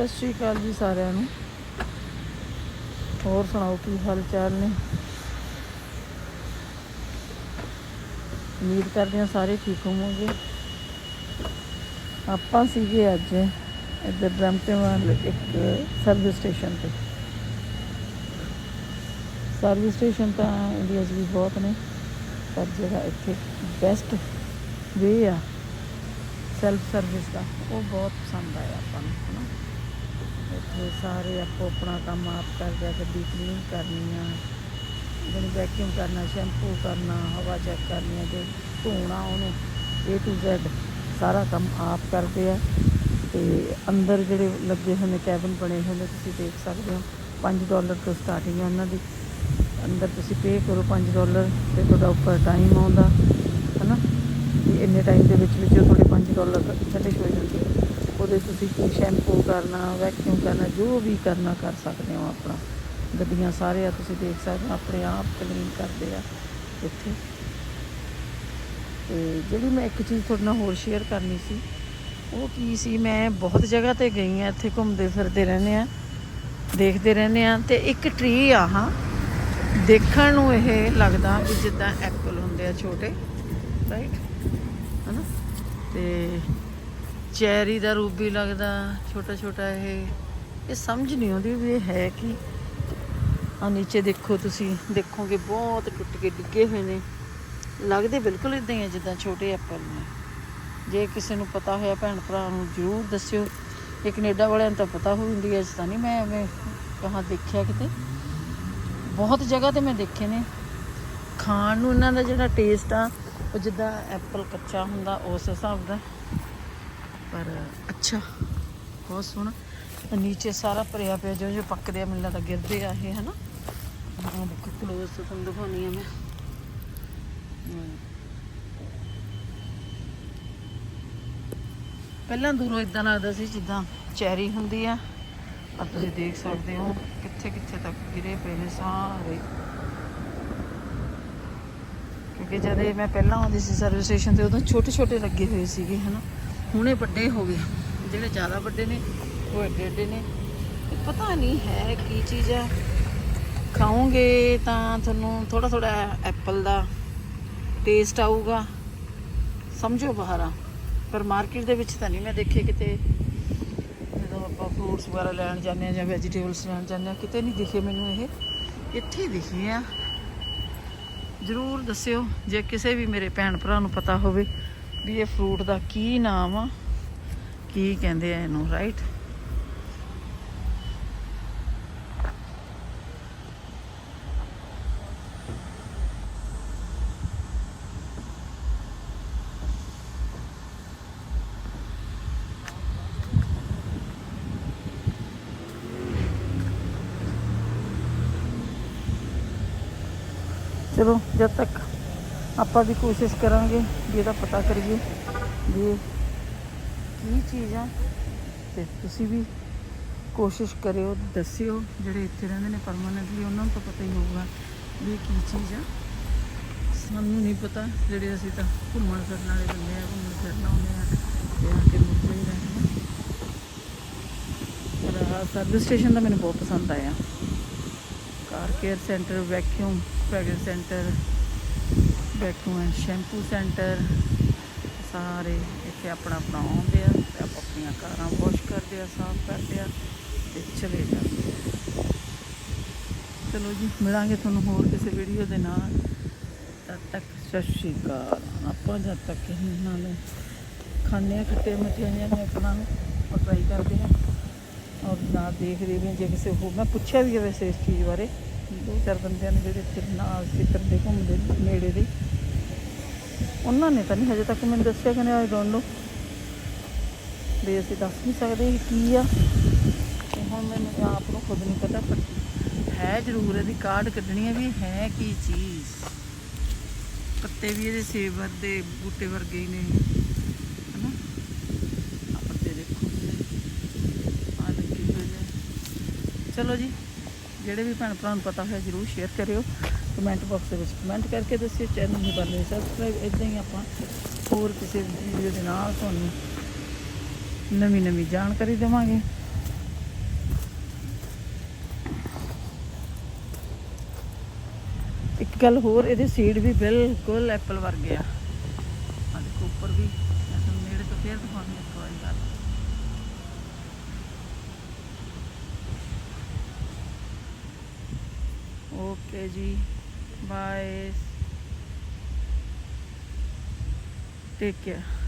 ਸਤਿ ਸ਼੍ਰੀ ਅਕਾਲ ਜੀ ਸਾਰਿਆਂ ਨੂੰ। ਹੋਰ ਸੁਣਾਓ ਕੀ ਹਾਲ ਚਾਲ ਨੇ? ਉਮੀਦ ਕਰਦੇ ਹਾਂ ਸਾਰੇ ਠੀਕ ਹੋਵੋਗੇ। ਆਪਾਂ ਸੀਗੇ ਅੱਜ ਇੱਧਰ ਬ੍ਰੈਂਪਟਨ ਵੱਲ ਇੱਕ ਸਰਵਿਸ ਸਟੇਸ਼ਨ ਤੇ। ਸਰਵਿਸ ਸਟੇਸ਼ਨ ਤਾਂ ਇੰਡੀਆ 'ਚ ਵੀ ਬਹੁਤ ਨੇ, ਪਰ ਜਿਹੜਾ ਇੱਥੇ ਬੈਸਟ ਵੇ ਆ ਸੈਲਫ ਸਰਵਿਸ ਦਾ, ਉਹ ਬਹੁਤ ਪਸੰਦ ਆਇਆ ਆਪਾਂ ਨੂੰ, ਹਨਾ? ਇੱਥੇ ਸਾਰੇ ਆਪੋ ਆਪਣਾ ਕੰਮ ਆਪ ਕਰਦੇ ਆ ਗੱਡੀ ਕਲੀਨ ਕਰਨੀ ਆ ਜਿਹਨੂੰ ਵੈਕਿਊਮ ਕਰਨਾ ਸ਼ੈਂਪੂ ਕਰਨਾ, ਹਵਾ ਚੈੱਕ ਕਰਨੀ ਆ ਜੇ ਧੋਣਾ ਉਹਨੂੰ, A to Z ਸਾਰਾ ਕੰਮ ਆਪ ਕਰਦੇ ਆ। ਤੇ ਅੰਦਰ ਜਿਹੜੇ ਲੱਗੇ ਹੋਏ ਨੇ ਕੈਬਨ ਬਣੇ ਹੋਏ ਨੇ, ਤੁਸੀਂ ਦੇਖ ਸਕਦੇ ਹੋ 5 ਡਾਲਰ ਤੋਂ ਸਟਾਰਟਿੰਗ ਹੈ ਉਹਨਾਂ ਦੀ। ਅੰਦਰ ਤੁਸੀਂ ਪੇ ਕਰੋ 5 ਡਾਲਰ ਤੇ ਤੁਹਾਡਾ ਉੱਪਰ ਟਾਈਮ ਆਉਂਦਾ, ਹਨਾ? ਤੇ ਇੰਨੇ ਟਾਈਮ ਦੇ ਵਿੱਚ ਵਿੱਚ ਉਹ ਤੁਹਾਡੇ 5 ਡਾਲਰ ਫਿਨਿਸ਼ ਹੋ ਜਾਂਦੇ ਉਹਦੇ ਤੁਸੀਂ ਸ਼ੈਂਪੂ ਕਰਨਾ ਵੈਕਿਊਮ ਕਰਨਾ, ਜੋ ਵੀ ਕਰਨਾ ਕਰ ਸਕਦੇ ਹੋ ਆਪਣਾ। ਗੱਡੀਆਂ ਸਾਰੇ ਆ, ਤੁਸੀਂ ਦੇਖ ਸਕਦੇ ਹੋ, ਆਪਣੇ ਆਪ ਕਲੀਨ ਕਰਦੇ ਆ ਇੱਥੇ। ਤੇ ਜਿਹੜੀ ਮੈਂ ਇੱਕ ਚੀਜ਼ ਤੁਹਾਡੇ ਨਾਲ ਹੋਰ ਸ਼ੇਅਰ ਕਰਨੀ ਸੀ, ਉਹ ਕੀ ਸੀ, ਮੈਂ ਬਹੁਤ ਜਗ੍ਹਾ ਤੇ ਗਈ ਆ, ਇੱਥੇ ਘੁੰਮਦੇ ਫਿਰਦੇ ਰਹਿੰਦੇ ਆ, ਦੇਖਦੇ ਰਹਿੰਦੇ ਆ, ਤੇ ਇੱਕ ਟਰੀ ਆ, ਹਾਂ। ਦੇਖਣ ਨੂੰ ਇਹ ਲੱਗਦਾ ਵੀ ਜਿੱਦਾਂ ਐਪਲ ਹੁੰਦੇ ਆ ਛੋਟੇ ਰਾਈਟ ਹਨਾ? ਤੇ ਚੈਰੀ ਦਾ ਰੂਪ ਵੀ ਲੱਗਦਾ, ਛੋਟਾ ਛੋਟਾ ਇਹ। ਇਹ ਸਮਝ ਨਹੀਂ ਆਉਂਦੀ ਵੀ ਇਹ ਹੈ ਕੀ। ਆ ਨੀਚੇ ਦੇਖੋ ਤੁਸੀਂ, ਦੇਖੋਗੇ ਬਹੁਤ ਟੁੱਟ ਕੇ ਡਿੱਗੇ ਹੋਏ ਨੇ। ਲੱਗਦੇ ਬਿਲਕੁਲ ਇਦਾਂ ਹੀ ਆ, ਜਿੱਦਾਂ ਛੋਟੇ ਐਪਲ ਨੇ ਜੇ ਕਿਸੇ ਨੂੰ ਪਤਾ ਹੋਇਆ, ਭੈਣ ਭਰਾ ਨੂੰ ਜ਼ਰੂਰ ਦੱਸਿਓ। ਇਹ ਕੈਨੇਡਾ ਵਾਲਿਆਂ ਨੂੰ ਤਾਂ ਪਤਾ ਹੋ ਇੰਡੀਆ 'ਚ ਤਾਂ ਨਹੀਂ ਮੈਂ ਐਵੇਂ ਕਹਾਂ ਦੇਖਿਆ ਕਿਤੇ। ਬਹੁਤ ਜਗ੍ਹਾ ਤੇ ਮੈਂ ਦੇਖੇ ਨੇ। ਖਾਣ ਨੂੰ ਇਹਨਾਂ ਦਾ ਜਿਹੜਾ ਟੇਸਟ ਆ, ਉਹ ਜਿੱਦਾਂ ਐਪਲ ਕੱਚਾ ਹੁੰਦਾ, ਉਸ ਹਿਸਾਬ ਦਾ। ਪਰ ਅੱਛਾ, ਬਹੁਤ ਸੋਹਣਾ। ਨੀਚੇ ਸਾਰਾ ਭਰਿਆ ਪਿਆ ਜਿਵੇਂ ਜੋ ਪੱਕਦੇ ਆ, ਮੈਨੂੰ ਲੱਗਦਾ ਗਿਰਦੇ ਆ ਇਹ, ਹਨਾ? ਹਾਂ ਦੇਖੋ ਕਲੋਜ਼ ਤੋਂ ਤੁਹਾਨੂੰ ਦਿਖਾਉਣੀ ਆ ਮੈਂ। ਪਹਿਲਾਂ ਦੂਰੋਂ ਇਦਾਂ ਲੱਗਦਾ ਸੀ, ਜਿੱਦਾਂ ਚੈਰੀ ਹੁੰਦੀ ਆ। ਆ ਤੁਸੀਂ ਦੇਖ ਸਕਦੇ ਹੋ ਕਿੱਥੇ ਕਿੱਥੇ ਤੱਕ ਗਿਰੇ ਪਏ ਨੇ ਸਾਰੇ। ਕਿਉਂਕਿ ਜਦੋਂ ਮੈਂ ਪਹਿਲਾਂ ਆਉਂਦੀ ਸੀ ਸਰਵਿਸ ਸਟੇਸ਼ਨ ਤੇ, ਉਦੋਂ ਛੋਟੇ ਛੋਟੇ ਲੱਗੇ ਹੋਏ ਸੀਗੇ, ਹਨਾ? ਹੁਣੇ ਵੱਡੇ ਹੋ ਗਏ। ਜਿਹੜੇ ਜ਼ਿਆਦਾ ਵੱਡੇ ਨੇ, ਉਹ ਏਡੇ ਏਡੇ ਨੇ। ਪਤਾ ਨਹੀਂ ਹੈ ਕੀ ਚੀਜ਼ ਹੈ ਖਾਓਗੇ ਤਾਂ ਤੁਹਾਨੂੰ ਥੋੜਾ ਥੋੜਾ ਐਪਲ ਦਾ ਟੇਸਟ ਆਊਗਾ। ਸਮਝੋ ਬਾਹਰ ਪਰ ਮਾਰਕੀਟ ਦੇ ਵਿੱਚ ਤਾਂ ਨਹੀਂ ਮੈਂ ਦੇਖੇ ਕਿਤੇ। ਜਦੋਂ ਆਪਾਂ ਫਰੂਟਸ ਵਗੈਰਾ ਲੈਣ ਜਾਂਦੇ ਆ ਜਾਂ ਵੈਜੀਟੇਬਲਸ ਲੈਣ ਜਾਂਦੇ ਆ ਕਿਤੇ ਨਹੀਂ ਦਿਖੇ ਮੈਨੂੰ ਇਹ। ਇੱਥੇ ਹੀ ਦਿਖੇ ਆ। ਜ਼ਰੂਰ ਦੱਸਿਓ, ਜੇ ਕਿਸੇ ਵੀ ਮੇਰੇ ਭੈਣ ਭਰਾ ਨੂੰ ਪਤਾ ਹੋਵੇ। ਵੀ ਇਹ ਫਰੂਟ ਦਾ ਕੀ ਨਾਮ ਆ? ਕੀ ਕਹਿੰਦੇ ਆ ਇਹਨੂੰ ਰਾਈਟ ਚਲੋ, ਜਦ ਤੱਕ। ਆਪਾਂ ਵੀ ਕੋਸ਼ਿਸ਼ ਕਰਾਂਗੇ ਵੀ ਇਹਦਾ ਪਤਾ ਕਰੀਏ ਵੀ ਕੀ ਚੀਜ਼ ਆ ਤੇ ਤੁਸੀਂ ਵੀ ਕੋਸ਼ਿਸ਼ ਕਰਿਓ, ਦੱਸਿਓ ਜਿਹੜੇ ਇੱਥੇ ਰਹਿੰਦੇ ਨੇ ਪਰਮਾਨੈਂਟਲੀ ਉਹਨਾਂ ਨੂੰ ਤਾਂ ਪਤਾ ਹੀ ਹੋਊਗਾ ਵੀ ਇਹ ਕੀ ਚੀਜ਼ ਆ। ਸਾਨੂੰ ਨਹੀਂ ਪਤਾ ਜਿਹੜੇ ਅਸੀਂ ਤਾਂ ਘੁੰਮਣ ਫਿਰਨ ਵਾਲੇ ਬੰਦੇ ਆ, ਘੁੰਮਣ ਫਿਰਨ ਆਉਂਦੇ ਆ ਤੇ ਆ ਕੇ ਮੁੜ ਜਾਈਦਾ ਹੈ ਪਰ ਸਰਵਿਸ ਸਟੇਸ਼ਨ ਤਾਂ ਮੈਨੂੰ ਬਹੁਤ ਪਸੰਦ ਆਇਆ। Car care centre vacuum fragrance centre vacuum and shampoo centre, ਸਾਰੇ ਇੱਥੇ ਆਪਣਾ ਆਪਣਾ ਆਉਂਦੇ ਆ ਤੇ ਆਪ ਆਪਣੀਆਂ ਕਾਰਾਂ ਵਾਸ਼ ਕਰਦੇ ਆ, ਸਾਫ਼ ਕਰਦੇ ਆ ਤੇ ਚਲੇ ਜਾਂਦੇ ਆ। ਚਲੋ ਜੀ, ਮਿਲਾਂਗੇ ਤੁਹਾਨੂੰ ਹੋਰ ਕਿਸੇ ਵੀਡੀਓ ਦੇ ਨਾਲ। ਤਦ ਤੱਕ ਸਤਿ ਸ਼੍ਰੀ ਅਕਾਲ। ਆਪਾਂ ਜਦ ਤੱਕ ਇਹਨਾਂ ਨੂੰ ਖਾਂਦੇ ਆ, ਖੱਟੇ ਮਠਿਆਈਆਂ ਨੇ ਆਪਣਾ ਨੂੰ ਟਰਾਈ ਕਰਦੇ ਆ। ਔਰ ਨਾਲ ਦੇਖਦੇ ਵੀ ਹਾਂ, ਜੇ ਕਿਸੇ ਹੋਰ, ਮੈਂ ਪੁੱਛਿਆ ਵੀ ਹੈ ਵੈਸੇ ਇਸ ਚੀਜ਼ ਬਾਰੇ। ਦੋ ਚਾਰ ਬੰਦਿਆਂ ਨੇ ਜਿਹੜੇ ਇੱਥੇ ਨਾਲ ਸਿੱਤਰ ਦੇ ਘੁੰਮਦੇ ਨੇੜੇ ਦੇ। ਉਹਨਾਂ ਨੇ ਤਾਂ ਨਹੀਂ ਹਜੇ ਤੱਕ ਮੈਨੂੰ ਦੱਸਿਆ ਕਿ ਆਈ ਡੋਨਟ ਨੋ ਵੀ ਅਸੀਂ ਦੱਸ ਨਹੀਂ ਸਕਦੇ ਇਹ ਕੀ ਆ। ਤੇ ਹੁਣ ਮੈਨੂੰ ਆਪ ਨੂੰ ਖੁਦ ਨਹੀਂ ਪਤਾ, ਪਰ ਹੈ ਜ਼ਰੂਰ ਇਹਦੀ ਕਾਰਡ ਕੱਢਣੀ ਹੈ ਵੀ ਹੈ ਕੀ ਚੀਜ਼। ਪੱਤੇ ਵੀ ਇਹਦੇ ਸੇਬ ਦੇ ਬੂਟੇ ਵਰਗੇ ਹੀ ਨੇ। ਹਨਾ? ਆ ਪੱਤੇ ਦੇਖੋ। ਆ ਲੱਗੇ ਹੋਏ ਨੇ। ਚਲੋ ਜੀ, ਜਿਹੜੇ ਵੀ ਭੈਣ ਭਰਾ ਨੂੰ ਪਤਾ ਹੋਇਆ ਜਰੂਰ ਸ਼ੇਅਰ ਕਰਿਓ। ਕਮੈਂਟ ਬਾਕਸ ਦੇ ਵਿੱਚ ਕਮੈਂਟ ਕਰਕੇ ਦੱਸਿਓ, ਚੈਨਲ ਨੂੰ ਕਰ ਲਿਓ ਸਬਸਕ੍ਰਾਈਬ ਇਦਾਂ ਹੀ ਆਪਾਂ ਹੋਰ ਕਿਸੇ ਵੀਡੀਓ ਦੇ ਨਾਲ ਤੁਹਾਨੂੰ ਨਵੀਂ ਨਵੀਂ ਜਾਣਕਾਰੀ ਦੇਵਾਂਗੇ। ਇੱਕ ਗੱਲ ਹੋਰ, ਇਹਦੇ ਸੀਡ ਵੀ ਬਿਲਕੁਲ ਐਪਲ ਵਰਗੇ ਆ। ਆ ਦੇਖੋ Mas. Take care.